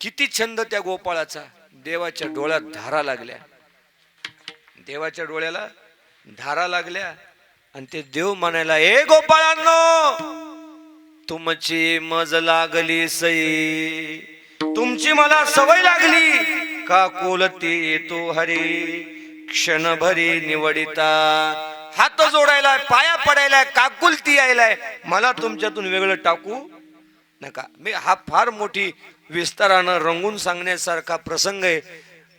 किती छंद त्या गोपाळाचा. देवाच्या डोळ्यात धारा लागल्या. देवाच्या डोळ्याला धारा लागल्या आणि ते देव म्हणायला ए गोपाळांनो तुमची मज लागली सई. तुमची मला सवय लागली. का कोलती येतो हरी? क्षणभरी निवडिता. हात जोडायला पाया पडायलाय काकुलती यायलाय. मला तुमच्यातून वेगळं टाकू नका. मी हा फार मोठी विस्तारानं रंगून सांगण्यासारखा प्रसंग आहे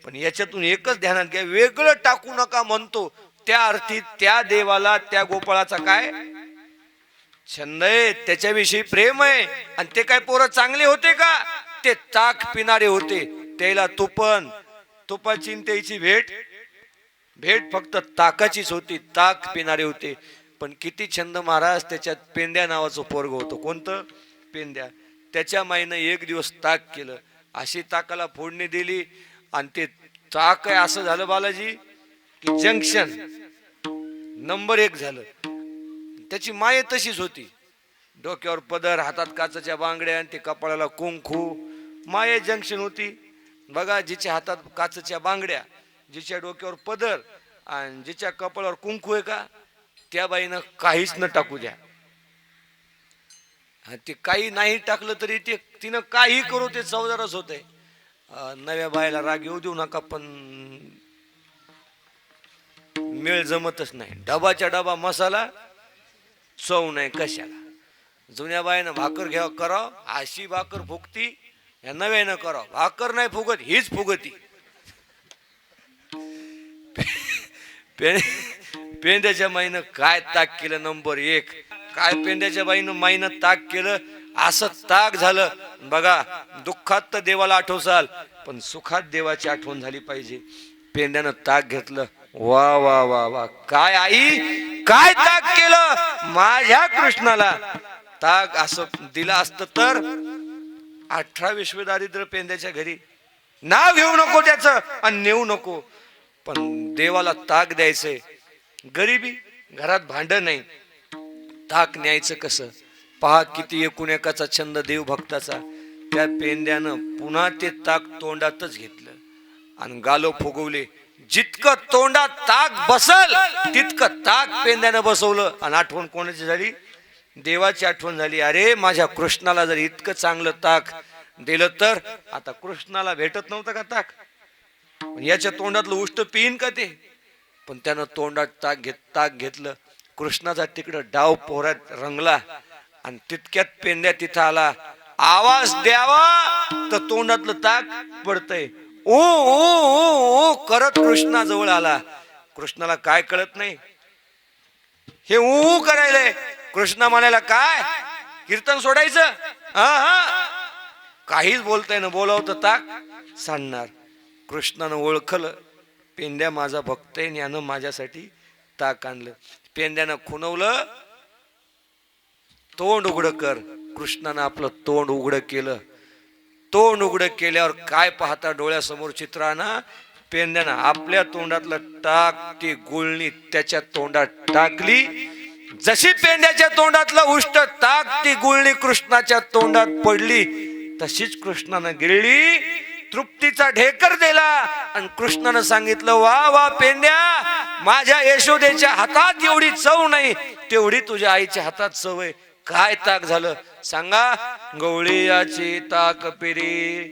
पण याच्यातून एकच ध्यानात घ्या. वेगळं टाकू नका म्हणतो. त्या अर्थी त्या देवाला त्या गोपाळाचा काय? छंद आहे त्याच्याविषयी प्रेम आहे. आणि ते काय पोरं चांगले होते का? ते ताक पिणारे होते. त्याला तुपन तुपाची चिंतेची त्याची भेट. भेट फक्त ताकाचीच होती ताक पिणारे होते. पण किती छंद महाराज त्याच्यात पेंड्या नावाचं पोरग होतं. कोणतं? पेन द्या त्याच्या माईनं एक दिवस ताक केलं. अशी ताकाला फोडणी दिली आणि ते ताक आहे असं झालं बालाजी की जंक्शन नंबर एक झालं. त्याची माय तशीच होती. डोक्यावर पदर हातात काचाच्या बांगड्या आणि ते कपाळाला कुंकू. माये जंक्शन होती. बघा जिच्या हातात काचच्या बांगड्या जिच्या डोक्यावर पदर आणि जिच्या कपाळावर कुंकू आहे का त्या बाईनं काहीच न टाकू द्या. ते काही नाही टाकलं तरी ते तिनं काही करू ते चौदारच होते. नव्या बायला राग येऊ देऊ नका पण मेळ जमतच नाही. डबाच्या डबा मसाला चव नाही कशाला. जुन्या बायानं भाकर घ्या करा अशी भाकर फुगती या नव्यानं करा भाकर नाही फुगत हीच फुगती. पे पेंद्याच्या माईनं काय ताक केलं नंबर एक. काय पेंद्याच्या बाईनं माईनं ताक केलं असं ताक झालं. बघा दुःखात तर देवाला आठवसाल पण सुखात देवाची आठवण झाली पाहिजे. पेंड्यानं ताक घेतलं. वा वा वा वा. काय आई? काय ताक केलं? माझ्या कृष्णाला. ताक असं दिलं असतं तर अठरा विश्व दारिद्र्य पेंद्याच्या घरी. नाव घेऊ नको त्याचं आणि नेऊ नको. पण देवाला ताक द्यायचंय. गरिबी घरात भांड नाही. ताक न्यायचं कसं? पहा किती एकूण एकाचा छंद देवभक्ताचा. त्या पेंद्यानं पुन्हा ते ताक तोंडातच घेतलं. आणि गालो फुगवले जितकं तोंडात ताक बसल तितकं ताक पेंद्यानं बसवलं. आणि आठवण कोणाची झाली? देवाची आठवण झाली. अरे माझ्या कृष्णाला जर इतकं चांगलं ताक दिलं तर आता कृष्णाला भेटत नव्हतं का ताक? याच्या तोंडातलं उष्ट पिईन का ते? पण त्यानं तोंडात ताक घेत ताक घेतलं. कृष्णाचा तिकडं डाव पोहऱ्यात रंगला आणि तितक्यात पेंड्या तिथं आला. आवाज द्यावा तर तोंडातलं ताक पडतंय. ओ ओ ओ ओ करत कृष्णाजवळ आला. कृष्णाला काय कळत नाही. हे ऊ करायलंय. कृष्णा म्हणायला काय? कीर्तन सोडायचं? हा हा. काहीच बोलताय ना बोलावतं ताक सांडणार. कृष्णानं ओळखलं. पेंड्या माझा भक्त आहे यानं माझ्यासाठी ताक आणलं. पेंड्यानं खुनवलं तोंड उघडं कर. कृष्णानं आपलं तोंड उघडं केलं. तोंड उघडं केल्यावर काय पाहता डोळ्यासमोर चित्रानं? पेंड्यानं आपल्या तोंडातलं टाक ती गुळणी त्याच्या तोंडात टाकली. जशी पेंड्याच्या तोंडातलं उष्ट टाक ती गुळणी कृष्णाच्या तोंडात पडली तशीच कृष्णानं गिळली तृप्तीचा ढेकर दिला. आणि कृष्णानं सांगितलं वा वा पेंड्या माझ्या यशोदेच्या हातात एवढी चव नाही तेवढी तुझ्या आईच्या हातात चव आहे. काय ताक झालं? सांगा गवळीयाची ताक पिरी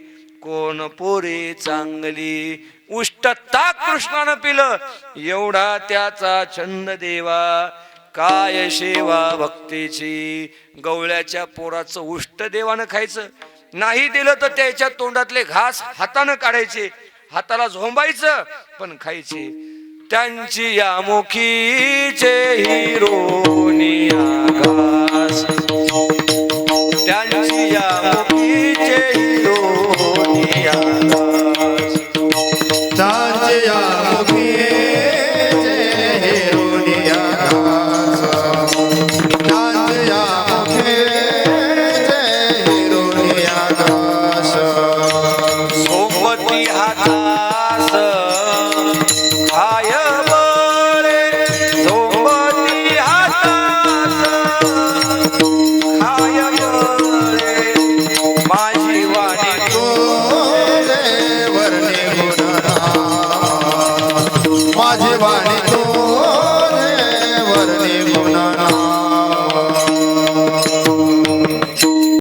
कोण पोरी चांगली? उष्ट ताक कृष्णानं पिलं एवढा त्याचा छंद देवा. काय शेवा भक्तीची? गवळ्याच्या पोराचं उष्ट देवानं खायचं. नाही दिलं तर त्याच्या तोंडातले घास हातानं काढायचे. हाताला झोंबायचं पण खायचे. त्यांची या मुखीचे हिरोनी. माझी वाणी तुझे वर्णी